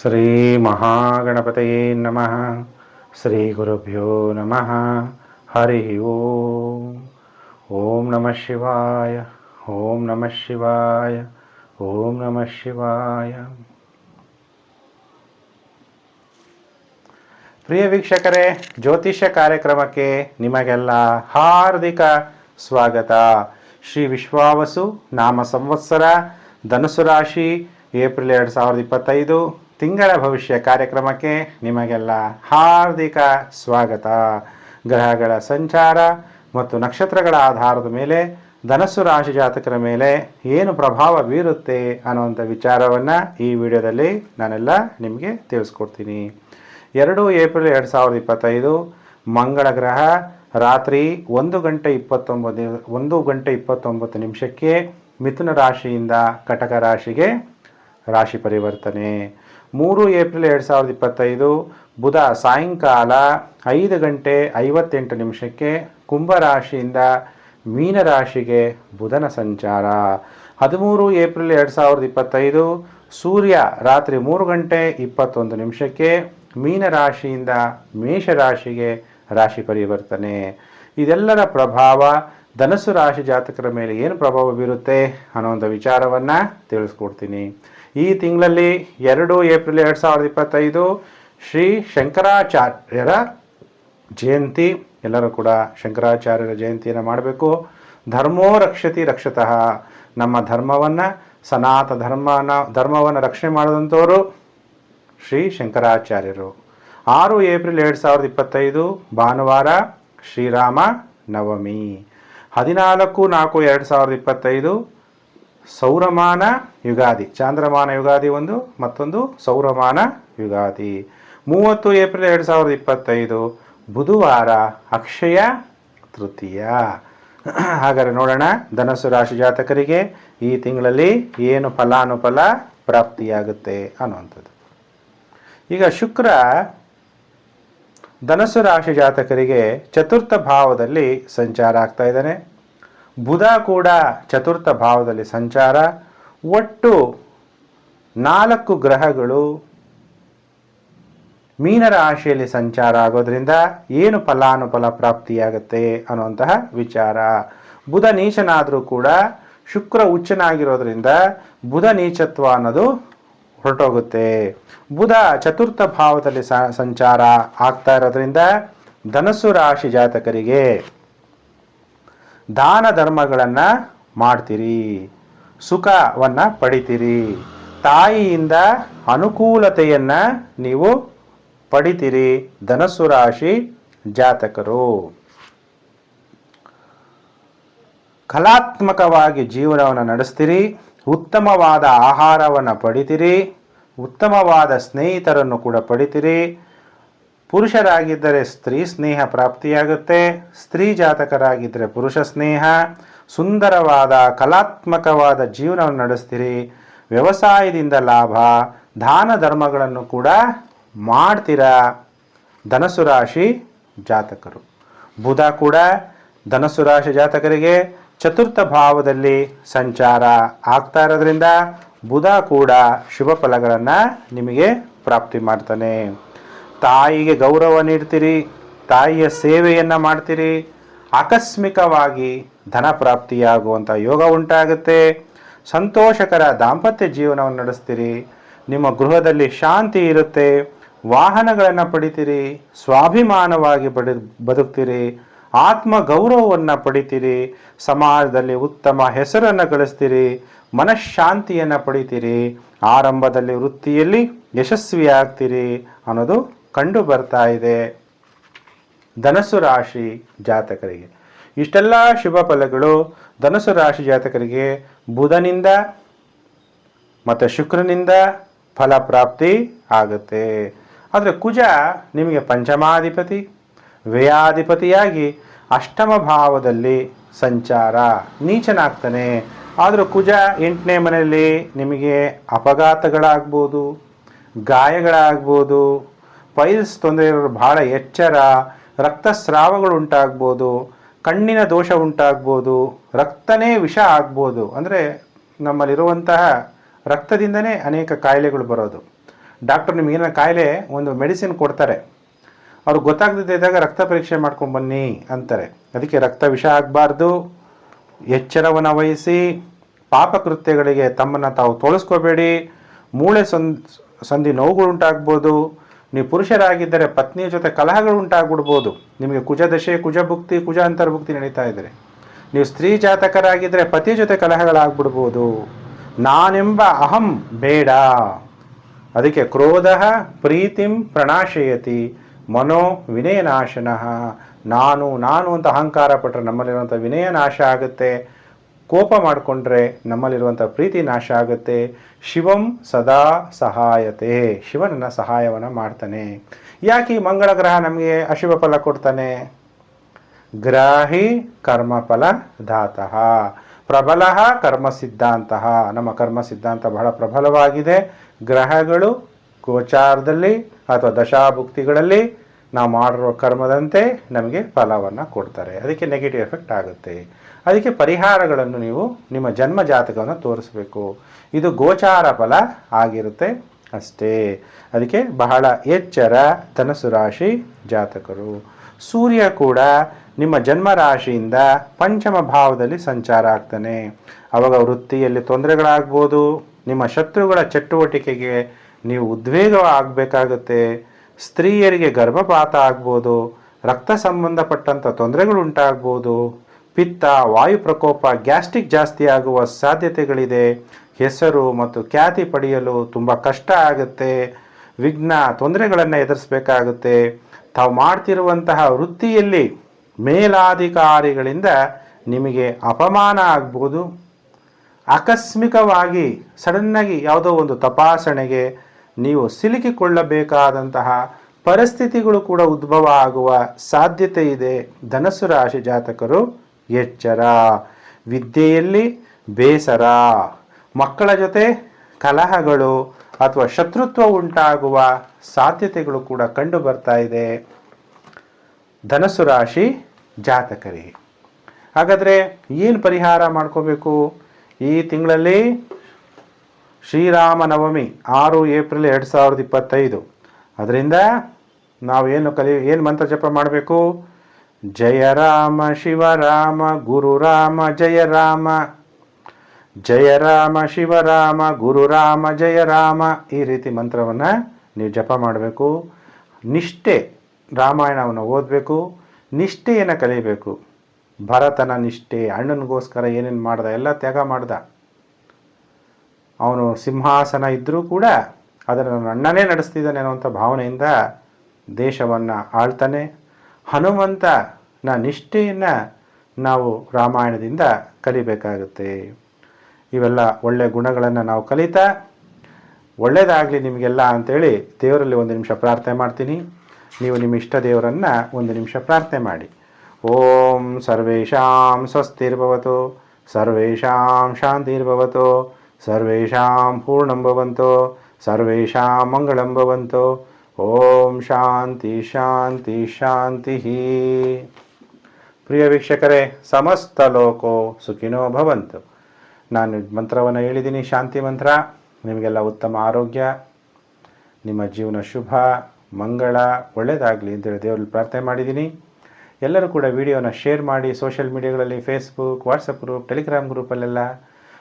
ಶ್ರೀ ಮಹಾಗಣಪತಯೇ ನಮಃ ಶ್ರೀ ಗುರುಭ್ಯೋ ನಮಃ ಹರಿ ಓಂ ಓಂ ನಮಃ ಶಿವಾಯ ಓಂ ನಮಃ ಶಿವಾಯ ಓಂ ನಮಃ ಶಿವಾಯ ಪ್ರಿಯ ವೀಕ್ಷಕರೇ, ಜ್ಯೋತಿಷ್ಯ ಕಾರ್ಯಕ್ರಮಕ್ಕೆ ನಿಮಗೆಲ್ಲ ಹಾರ್ದಿಕ ಸ್ವಾಗತ. ಶ್ರೀ ವಿಶ್ವಾವಸು ನಾಮ ಸಂವತ್ಸರ, ಧನುಸು ರಾಶಿ, ಏಪ್ರಿಲ್ ಎರಡು ಸಾವಿರದ ಇಪ್ಪತ್ತೈದು. ತಿಂಗಳ ಭವಿಷ್ಯ ಕಾರ್ಯಕ್ರಮಕ್ಕೆ ನಿಮಗೆಲ್ಲ ಹಾರ್ದಿಕ ಸ್ವಾಗತ. ಗ್ರಹಗಳ ಸಂಚಾರ ಮತ್ತು ನಕ್ಷತ್ರಗಳ ಆಧಾರದ ಮೇಲೆ, ಧನಸ್ಸು ರಾಶಿ ಜಾತಕರ ಮೇಲೆ ಏನು ಪ್ರಭಾವ ಬೀರುತ್ತೆ ಅನ್ನುವಂಥ ವಿಚಾರವನ್ನು ಈ ವಿಡಿಯೋದಲ್ಲಿ ನಾನೆಲ್ಲ ನಿಮಗೆ ತಿಳಿಸ್ಕೊಡ್ತೀನಿ. ಎರಡು ಏಪ್ರಿಲ್ ಎರಡು ಸಾವಿರದ ಇಪ್ಪತ್ತೈದು, ಮಂಗಳ ಗ್ರಹ, ರಾತ್ರಿ ಒಂದು ಗಂಟೆ ಇಪ್ಪತ್ತೊಂಬತ್ತು ಒಂದು ಗಂಟೆ ಇಪ್ಪತ್ತೊಂಬತ್ತು ನಿಮಿಷಕ್ಕೆ ಮಿಥುನ ರಾಶಿಯಿಂದ ಕಟಕ ರಾಶಿಗೆ ರಾಶಿ ಪರಿವರ್ತನೆ. ಮೂರು ಏಪ್ರಿಲ್ ಎರಡು ಸಾವಿರದ ಇಪ್ಪತ್ತೈದು, ಬುಧ ಸಾಯಂಕಾಲ ಐದು ಗಂಟೆ ಐವತ್ತೆಂಟು ನಿಮಿಷಕ್ಕೆ ಕುಂಭರಾಶಿಯಿಂದ ಮೀನರಾಶಿಗೆ ಬುಧನ ಸಂಚಾರ. ಹದಿಮೂರು ಏಪ್ರಿಲ್ ಎರಡು ಸಾವಿರದ ಇಪ್ಪತ್ತೈದು, ಸೂರ್ಯ ರಾತ್ರಿ ಮೂರು ಗಂಟೆ ಇಪ್ಪತ್ತೊಂದು ನಿಮಿಷಕ್ಕೆ ಮೀನರಾಶಿಯಿಂದ ಮೇಷರಾಶಿಗೆ ರಾಶಿ ಪರಿವರ್ತನೆ. ಇದೆಲ್ಲರ ಪ್ರಭಾವ ಧನಸ್ಸು ರಾಶಿ ಜಾತಕರ ಮೇಲೆ ಏನು ಪ್ರಭಾವ ಬೀರುತ್ತೆ ಅನ್ನೋ ಒಂದು ವಿಚಾರವನ್ನು ತಿಳಿಸ್ಕೊಡ್ತೀನಿ. ಈ ತಿಂಗಳಲ್ಲಿ ಎರಡು ಏಪ್ರಿಲ್ ಎರಡು ಸಾವಿರದ ಇಪ್ಪತ್ತೈದು ಶ್ರೀ ಶಂಕರಾಚಾರ್ಯರ ಜಯಂತಿ. ಎಲ್ಲರೂ ಕೂಡ ಶಂಕರಾಚಾರ್ಯರ ಜಯಂತಿಯನ್ನು ಮಾಡಬೇಕು. ಧರ್ಮೋ ರಕ್ಷತಿ ರಕ್ಷತಃ. ನಮ್ಮ ಧರ್ಮವನ್ನು ಸನಾತ ಧರ್ಮನ, ಧರ್ಮವನ್ನು ರಕ್ಷಣೆ ಮಾಡಿದಂಥವರು ಶ್ರೀ ಶಂಕರಾಚಾರ್ಯರು. ಆರು ಏಪ್ರಿಲ್ ಎರಡು ಸಾವಿರದ ಇಪ್ಪತ್ತೈದು, ಭಾನುವಾರ ಶ್ರೀರಾಮ ನವಮಿ. ಹದಿನಾಲ್ಕು ನಾಲ್ಕು ಎರಡು ಸಾವಿರದ ಇಪ್ಪತ್ತೈದು ಸೌರಮಾನ ಯುಗಾದಿ. ಚಾಂದ್ರಮಾನ ಯುಗಾದಿ ಒಂದು, ಮತ್ತೊಂದು ಸೌರಮಾನ ಯುಗಾದಿ. ಮೂವತ್ತು ಏಪ್ರಿಲ್ ಎರಡು ಸಾವಿರದ ಇಪ್ಪತ್ತೈದು, ಬುಧವಾರ ಅಕ್ಷಯ ತೃತೀಯ. ಹಾಗಾದರೆ ನೋಡೋಣ, ಧನಸ್ಸು ರಾಶಿ ಜಾತಕರಿಗೆ ಈ ತಿಂಗಳಲ್ಲಿ ಏನು ಫಲಾನುಫಲ ಪ್ರಾಪ್ತಿಯಾಗುತ್ತೆ ಅನ್ನುವಂಥದ್ದು. ಈಗ ಶುಕ್ರ ಧನಸ್ಸು ರಾಶಿ ಜಾತಕರಿಗೆ ಚತುರ್ಥ ಭಾವದಲ್ಲಿ ಸಂಚಾರ ಆಗ್ತಾ ಇದ್ದಾನೆ. ಬುಧ ಕೂಡ ಚತುರ್ಥ ಭಾವದಲ್ಲಿ ಸಂಚಾರ. ಒಟ್ಟು ನಾಲ್ಕು ಗ್ರಹಗಳು ಮೀನರಾಶಿಯಲ್ಲಿ ಸಂಚಾರ ಆಗೋದ್ರಿಂದ ಏನು ಫಲಾನುಫಲ ಪ್ರಾಪ್ತಿಯಾಗುತ್ತೆ ಅನ್ನುವಂತಹ ವಿಚಾರ. ಬುಧ ನೀಚನಾದರೂ ಕೂಡ ಶುಕ್ರ ಉಚ್ಚನಾಗಿರೋದ್ರಿಂದ ಬುಧ ನೀಚತ್ವ ಅನ್ನೋದು ಹೊರಟೋಗುತ್ತೆ. ಬುಧ ಚತುರ್ಥ ಭಾವದಲ್ಲಿ ಸಂಚಾರ ಆಗ್ತಾ ಇರೋದ್ರಿಂದ ಧನಸ್ಸು ರಾಶಿ ಜಾತಕರಿಗೆ ದಾನ ಧರ್ಮಗಳನ್ನು ಮಾಡ್ತೀರಿ, ಸುಖವನ್ನು ಪಡಿತೀರಿ. ತಾಯಿಯಿಂದ ಅನುಕೂಲತೆಯನ್ನು ನೀವು ಪಡಿತೀರಿ, ಧನಸ್ಸು ರಾಶಿ ಜಾತಕರು. ಕಲಾತ್ಮಕವಾಗಿ ಜೀವನವನ್ನು ನಡೆಸ್ತೀರಿ, ಉತ್ತಮವಾದ ಆಹಾರವನ್ನು ಪಡಿತೀರಿ, ಉತ್ತಮವಾದ ಸ್ನೇಹಿತರನ್ನು ಕೂಡ ಪಡಿತೀರಿ ಪುರುಷರಾಗಿದ್ದರೆ ಸ್ತ್ರೀ ಸ್ನೇಹ ಪ್ರಾಪ್ತಿಯಾಗುತ್ತೆ. ಸ್ತ್ರೀ ಜಾತಕರಾಗಿದ್ದರೆ ಪುರುಷ ಸ್ನೇಹ. ಸುಂದರವಾದ, ಕಲಾತ್ಮಕವಾದ ಜೀವನವನ್ನು ನಡೆಸ್ತೀರಿ. ವ್ಯವಸಾಯದಿಂದ ಲಾಭ, ದಾನ ಧರ್ಮಗಳನ್ನು ಕೂಡ ಮಾಡ್ತೀರಾ? ಧನಸ್ಸು ರಾಶಿ ಜಾತಕರು. ಬುಧ ಕೂಡ ಧನಸ್ಸು ರಾಶಿ ಜಾತಕರಿಗೆ ಚತುರ್ಥ ಭಾವದಲ್ಲಿ ಸಂಚಾರ ಆಗ್ತಾ ಇರೋದ್ರಿಂದ ಬುಧ ಕೂಡ ಶುಭ ಫಲಗಳನ್ನು ನಿಮಗೆ ಪ್ರಾಪ್ತಿ ಮಾಡ್ತಾನೆ. ತಾಯಿಗೆ ಗೌರವ ನೀಡ್ತೀರಿ, ತಾಯಿಯ ಸೇವೆಯನ್ನು ಮಾಡ್ತೀರಿ, ಆಕಸ್ಮಿಕವಾಗಿ ಧನ ಪ್ರಾಪ್ತಿಯಾಗುವಂಥ ಯೋಗ ಉಂಟಾಗುತ್ತೆ. ಸಂತೋಷಕರ ದಾಂಪತ್ಯ ಜೀವನವನ್ನು ನಡೆಸ್ತೀರಿ, ನಿಮ್ಮ ಗೃಹದಲ್ಲಿ ಶಾಂತಿ ಇರುತ್ತೆ, ವಾಹನಗಳನ್ನು ಪಡಿತೀರಿ, ಸ್ವಾಭಿಮಾನವಾಗಿ ಪಡಿ ಬದುಕ್ತೀರಿ ಆತ್ಮ ಗೌರವವನ್ನು ಪಡಿತೀರಿ, ಸಮಾಜದಲ್ಲಿ ಉತ್ತಮ ಹೆಸರನ್ನು ಗಳಿಸ್ತೀರಿ, ಮನಃಶಾಂತಿಯನ್ನು ಪಡಿತೀರಿ, ಆರಂಭದಲ್ಲಿ ವೃತ್ತಿಯಲ್ಲಿ ಯಶಸ್ವಿಯಾಗ್ತೀರಿ ಅನ್ನೋದು ಕಂಡು ಬರ್ತಾ ಇದೆ ಧನಸ್ಸು ರಾಶಿ ಜಾತಕರಿಗೆ. ಇಷ್ಟೆಲ್ಲ ಶುಭ ಫಲಗಳು ಧನಸ್ಸು ರಾಶಿ ಜಾತಕರಿಗೆ ಬುಧನಿಂದ ಮತ್ತು ಶುಕ್ರನಿಂದ ಫಲ ಪ್ರಾಪ್ತಿ ಆಗುತ್ತೆ. ಆದರೆ ಕುಜ ನಿಮಗೆ ಪಂಚಮಾಧಿಪತಿ, ವ್ಯಯಾಧಿಪತಿಯಾಗಿ ಅಷ್ಟಮ ಭಾವದಲ್ಲಿ ಸಂಚಾರ, ನೀಚನಾಗ್ತಾನೆ. ಆದರೂ ಕುಜ ಎಂಟನೇ ಮನೆಯಲ್ಲಿ ನಿಮಗೆ ಅಪಘಾತಗಳಾಗ್ಬೋದು, ಗಾಯಗಳಾಗ್ಬೋದು ಪೈಲ್ಸ್ ತೊಂದರೆ ಇರೋರು ಭಾಳ ಎಚ್ಚರ ರಕ್ತಸ್ರಾವಗಳು ಉಂಟಾಗ್ಬೋದು ಕಣ್ಣಿನ ದೋಷ ಉಂಟಾಗ್ಬೋದು ರಕ್ತನೇ ವಿಷ ಆಗ್ಬೋದು. ಅಂದರೆ ನಮ್ಮಲ್ಲಿರುವಂತಹ ರಕ್ತದಿಂದನೇ ಅನೇಕ ಕಾಯಿಲೆಗಳು ಬರೋದು. ಡಾಕ್ಟರ್ ನಿಮ್ಗೆ ಏನೋ ಕಾಯಿಲೆ ಒಂದು ಮೆಡಿಸಿನ್ ಕೊಡ್ತಾರೆ. ಅವ್ರಿಗೆ ಗೊತ್ತಾಗದೇ ಇದ್ದಾಗ ರಕ್ತ ಪರೀಕ್ಷೆ ಮಾಡ್ಕೊಂಡು ಬನ್ನಿ ಅಂತಾರೆ. ಅದಕ್ಕೆ ರಕ್ತ ವಿಷ ಆಗಬಾರ್ದು. ಎಚ್ಚರವನ್ನು ವಹಿಸಿ. ಪಾಪಕೃತ್ಯಗಳಿಗೆ ತಮ್ಮನ್ನು ತಾವು ತೋಳಿಸ್ಕೋಬೇಡಿ. ಮೂಳೆ ಸಂದ್ ಸಂಧಿ ನೋವುಗಳುಂಟಾಗ್ಬೋದು. ನೀವು ಪುರುಷರಾಗಿದ್ದರೆ ಪತ್ನಿಯ ಜೊತೆ ಕಲಹಗಳು ಉಂಟಾಗ್ಬಿಡ್ಬೋದು. ನಿಮಗೆ ಕುಜದಶೆ, ಕುಜಭುಕ್ತಿ ಕುಜ ಅಂತರ್ಭುಕ್ತಿ ನಡೀತಾ ಇದ್ದರೆ ನೀವು ಸ್ತ್ರೀ ಜಾತಕರಾಗಿದ್ದರೆ ಪತಿ ಜೊತೆ ಕಲಹಗಳಾಗ್ಬಿಡ್ಬೋದು. ನಾನೆಂಬ ಅಹಂ ಬೇಡ. ಅದಕ್ಕೆ ಕ್ರೋಧ ಪ್ರೀತಿಂ ಪ್ರಣಾಶಯತಿ ಮನೋ ವಿನಯನಾಶನಃ. ನಾನು ನಾನು ಅಂತ ಅಹಂಕಾರ ಪಟ್ಟರೆ ನಮ್ಮಲ್ಲಿರುವಂಥ ವಿನಯ ನಾಶ ಆಗುತ್ತೆ. ಕೋಪ ಮಾಡಿಕೊಂಡ್ರೆ ನಮ್ಮಲ್ಲಿರುವಂಥ ಪ್ರೀತಿ ನಾಶ ಆಗುತ್ತೆ. ಶಿವಂ ಸದಾ ಸಹಾಯತೆ. ಶಿವನನ್ನ ಸಹಾಯವನ್ನು ಮಾಡ್ತಾನೆ. ಯಾಕೆ ಈ ಮಂಗಳ ಗ್ರಹ ನಮಗೆ ಅಶುಭ ಫಲ ಕೊಡ್ತಾನೆ? ಗ್ರಾಹಿ ಕರ್ಮಫಲ ಧಾತಃ. ಪ್ರಬಲ ಕರ್ಮ ಸಿದ್ಧಾಂತ. ನಮ್ಮ ಕರ್ಮ ಸಿದ್ಧಾಂತ ಬಹಳ ಪ್ರಬಲವಾಗಿದೆ. ಗ್ರಹಗಳು ಗೋಚಾರದಲ್ಲಿ ಅಥವಾ ದಶಾಭುಕ್ತಿಗಳಲ್ಲಿ ನಾವು ಮಾಡಿರೋ ಕರ್ಮದಂತೆ ನಮಗೆ ಫಲವನ್ನು ಕೊಡ್ತಾರೆ. ಅದಕ್ಕೆ ನೆಗೆಟಿವ್ ಎಫೆಕ್ಟ್ ಆಗುತ್ತೆ. ಅದಕ್ಕೆ ಪರಿಹಾರಗಳನ್ನು ನೀವು ನಿಮ್ಮ ಜನ್ಮ ಜಾತಕವನ್ನು ತೋರಿಸಬೇಕು. ಇದು ಗೋಚಾರ ಫಲ ಆಗಿರುತ್ತೆ ಅಷ್ಟೇ. ಅದಕ್ಕೆ ಬಹಳ ಎಚ್ಚರ ಧನಸು ರಾಶಿ ಜಾತಕರು. ಸೂರ್ಯ ಕೂಡ ನಿಮ್ಮ ಜನ್ಮ ರಾಶಿಯಿಂದ ಪಂಚಮ ಭಾವದಲ್ಲಿ ಸಂಚಾರ ಆಗ್ತಾನೆ. ಅವಾಗ ವೃತ್ತಿಯಲ್ಲಿ ತೊಂದರೆಗಳಾಗ್ಬೋದು. ನಿಮ್ಮ ಶತ್ರುಗಳ ಚಟುವಟಿಕೆಗೆ ನೀವು ಉದ್ವೇಗ ಆಗಬೇಕಾಗುತ್ತೆ ಸ್ತ್ರೀಯರಿಗೆ ಗರ್ಭಪಾತ ಆಗ್ಬೋದು, ರಕ್ತ ಸಂಬಂಧಪಟ್ಟಂಥ ತೊಂದರೆಗಳು ಉಂಟಾಗ್ಬೋದು ಪಿತ್ತ, ವಾಯು ಪ್ರಕೋಪ, ಗ್ಯಾಸ್ಟ್ರಿಕ್ ಜಾಸ್ತಿ ಆಗುವ ಸಾಧ್ಯತೆಗಳಿದೆ. ಹೆಸರು ಮತ್ತು ಖ್ಯಾತಿ ಪಡೆಯಲು ತುಂಬ ಕಷ್ಟ ಆಗುತ್ತೆ. ವಿಘ್ನ ತೊಂದರೆಗಳನ್ನು ಎದುರಿಸಬೇಕಾಗುತ್ತೆ. ತಾವು ಮಾಡ್ತಿರುವಂತಹ ವೃತ್ತಿಯಲ್ಲಿ ಮೇಲಾಧಿಕಾರಿಗಳಿಂದ ನಿಮಗೆ ಅಪಮಾನ ಆಗ್ಬೋದು. ಆಕಸ್ಮಿಕವಾಗಿ ಸಡನ್ನಾಗಿ ಯಾವುದೋ ಒಂದು ತಪಾಸಣೆಗೆ ನೀವು ಸಿಲುಕಿಕೊಳ್ಳಬೇಕಾದಂತಹ ಪರಿಸ್ಥಿತಿಗಳು ಕೂಡ ಉದ್ಭವ ಆಗುವ ಸಾಧ್ಯತೆ ಇದೆ, ಧನಸ್ಸು ರಾಶಿ ಜಾತಕರು. ಎಚ್ಚರ. ವಿದ್ಯೆಯಲ್ಲಿ ಬೇಸರ. ಮಕ್ಕಳ ಜೊತೆ ಕಲಹಗಳು ಅಥವಾ ಶತ್ರುತ್ವ ಉಂಟಾಗುವ ಸಾಧ್ಯತೆಗಳು ಕೂಡ ಕಂಡು ಬರ್ತಾ ಇದೆ. ಧನಸ್ಸು ರಾಶಿ ಜಾತಕರಿಗೆ ಹಾಗಾದರೆ ಏನು ಪರಿಹಾರ ಮಾಡ್ಕೋಬೇಕು? ಈ ತಿಂಗಳಲ್ಲಿ ಶ್ರೀರಾಮ ನವಮಿ ಆರು ಏಪ್ರಿಲ್ ಎರಡು ಸಾವಿರದ ಇಪ್ಪತ್ತೈದು. ಅದರಿಂದ ನಾವು ಏನು ಕಲಿ, ಏನು ಮಂತ್ರ ಜಪ ಮಾಡಬೇಕು? ಜಯ ರಾಮ ಶಿವರಾಮ ಗುರುರಾಮ ಜಯ ರಾಮ. ಜಯ ರಾಮ ಶಿವರಾಮ ಗುರುರಾಮ ಜಯ ರಾಮ ಈ ರೀತಿ ಮಂತ್ರವನ್ನು ನೀವು ಜಪ ಮಾಡಬೇಕು. ನಿಷ್ಠೆ ರಾಮಾಯಣವನ್ನು ಓದಬೇಕು. ನಿಷ್ಠೆಯನ್ನು ಕಲಿಬೇಕು. ಭರತನ ನಿಷ್ಠೆ, ಅಣ್ಣನಿಗೋಸ್ಕರ ಏನೇನು ಮಾಡ್ದ, ಎಲ್ಲ ತ್ಯಾಗ ಮಾಡ್ದ. ಅವನು ಸಿಂಹಾಸನ ಇದ್ದರೂ ಕೂಡ ಅದನ್ನು ನನ್ನ ಅಣ್ಣನೇ ನಡೆಸ್ತಿದ್ದಾನೆ ಅನ್ನುವಂಥ ಭಾವನೆಯಿಂದ ದೇಶವನ್ನು ಆಳ್ತಾನೆ. ಹನುಮಂತನ ನಿಷ್ಠೆಯನ್ನು ನಾವು ರಾಮಾಯಣದಿಂದ ಕಲಿಬೇಕಾಗುತ್ತೆ. ಇವೆಲ್ಲ ಒಳ್ಳೆಯ ಗುಣಗಳನ್ನು ನಾವು ಕಲಿತಾ ಒಳ್ಳೆಯದಾಗಲಿ ನಿಮಗೆಲ್ಲ ಅಂಥೇಳಿ ದೇವರಲ್ಲಿ ಒಂದು ನಿಮಿಷ ಪ್ರಾರ್ಥನೆ ಮಾಡ್ತೀನಿ. ನೀವು ನಿಮ್ಮ ಇಷ್ಟ ದೇವರನ್ನು ಒಂದು ನಿಮಿಷ ಪ್ರಾರ್ಥನೆ ಮಾಡಿ. ಓಂ ಸರ್ವೇಷಾಂ ಸ್ವಸ್ತಿರ್ಭವತು, ಸರ್ವೇಷಾಂ ಶಾಂತಿರ್ಭವತು ಸರ್ವೇಷಾಂ ಪೂರ್ಣಂ ಭವಂತೋ ಸರ್ವೇಷಾಂ ಮಂಗಳಂ ಭವಂತೋ ಓಂ ಶಾಂತಿ ಶಾಂತಿ ಶಾಂತಿ ಪ್ರಿಯ ವೀಕ್ಷಕರೇ, ಸಮಸ್ತ ಲೋಕೋ ಸುಖಿನೋ ಭವಂತು। ನಾನು ಮಂತ್ರವನ್ನು ಹೇಳಿದ್ದೀನಿ, ಶಾಂತಿ ಮಂತ್ರ, ನಿಮಗೆಲ್ಲ ಉತ್ತಮ ಆರೋಗ್ಯ, ನಿಮ್ಮ ಜೀವನ ಶುಭ, ಮಂಗಳ ಒಳ್ಳೆಯದಾಗಲಿ ಅಂತೇಳಿ ದೇವರಲ್ಲಿ ಪ್ರಾರ್ಥನೆ ಮಾಡಿದ್ದೀನಿ। ಎಲ್ಲರೂ ಕೂಡ ವಿಡಿಯೋನ ಶೇರ್ ಮಾಡಿ, ಸೋಷಿಯಲ್ ಮೀಡಿಯಾಗಳಲ್ಲಿ ಫೇಸ್ಬುಕ್ ವಾಟ್ಸಪ್ ಗ್ರೂಪ್ ಟೆಲಿಗ್ರಾಮ್ ಗ್ರೂಪಲ್ಲೆಲ್ಲ